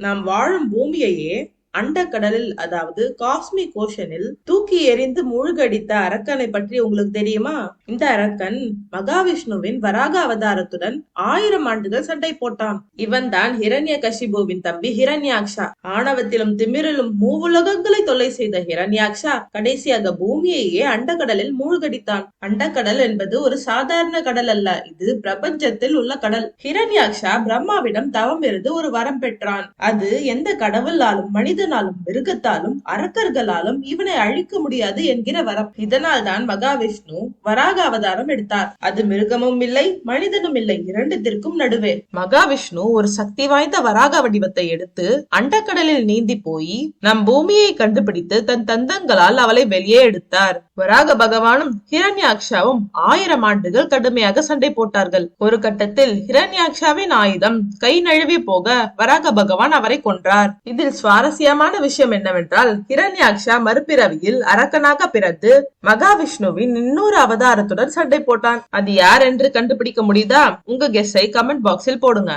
நாம் வாழும் பூமியையே அண்டக்கடலில் அதாவது காஸ்மிக் ஓஷனில் தூக்கி எறிந்து மூழ்கடித்த அரக்கனை பற்றி உங்களுக்கு தெரியுமா? இந்த அரக்கன் மகாவிஷ்ணுவின் வராக அவதாரத்துடன் ஆயிரம் ஆண்டுகள் சண்டை போட்டான். இவன் தான் ஹிரண்ய கஷிபுவின் தம்பி ஹிரண்யாக்ஷா. ஆணவத்திலும் திமிரிலும் மூவுலகங்களை தொல்லை செய்த ஹிரண்யாக்ஷா கடைசியாக பூமியையே அண்டக்கடலில் மூழ்கடித்தான். அண்டக்கடல் என்பது ஒரு சாதாரண கடல் அல்ல இது பிரபஞ்சத்தில் உள்ள கடல். ஹிரண்யாக்ஷா பிரம்மாவிடம் தவம் இருந்து ஒரு வரம் பெற்றான். அது எந்த கடவுளாலும் மனிதனாலும் மிருகத்தாலும் அரக்கர்களாலும் இவனை அழிக்க முடியாது என்கிற வரம். இதனால் தான் மகாவிஷ்ணு வராக அவதாரம் எடுத்தார். அது மிருகமும் இல்லை மனிதனும் இல்லை இரண்டுத்திற்கும் நடுவே. மகாவிஷ்ணு ஒரு சக்தி வாய்ந்த வராக வடிவத்தை எடுத்து அண்டக்கடலில் நீந்தி போய் நம் பூமியை கண்டுபிடித்து தன் தந்தங்களால் அவளை வெளியே எடுத்தார். வராக பகவானும் ஹிரண்யாக்ஷாவும் ஆயிரம் ஆண்டுகள் கடுமையாக சண்டை போட்டார்கள். ஒரு கட்டத்தில் ஹிரண்யாக்ஷாவின் ஆயுதம் கை நழுவி போக வராக பகவான் அவரை கொன்றார். இதில் சுவாரஸ்ய முக்கியமான விஷயம் என்னவென்றால் ஹிரண்யாக்ஷா மறுபிறவியில் அரக்கனாக பிறந்து மகாவிஷ்ணுவின் இன்னொரு அவதாரத்துடன் சண்டை போட்டான். அது யார் என்று கண்டுபிடிக்க முடியுதா? உங்க கெஸ்ஸை கமெண்ட் பாக்ஸில் போடுங்க.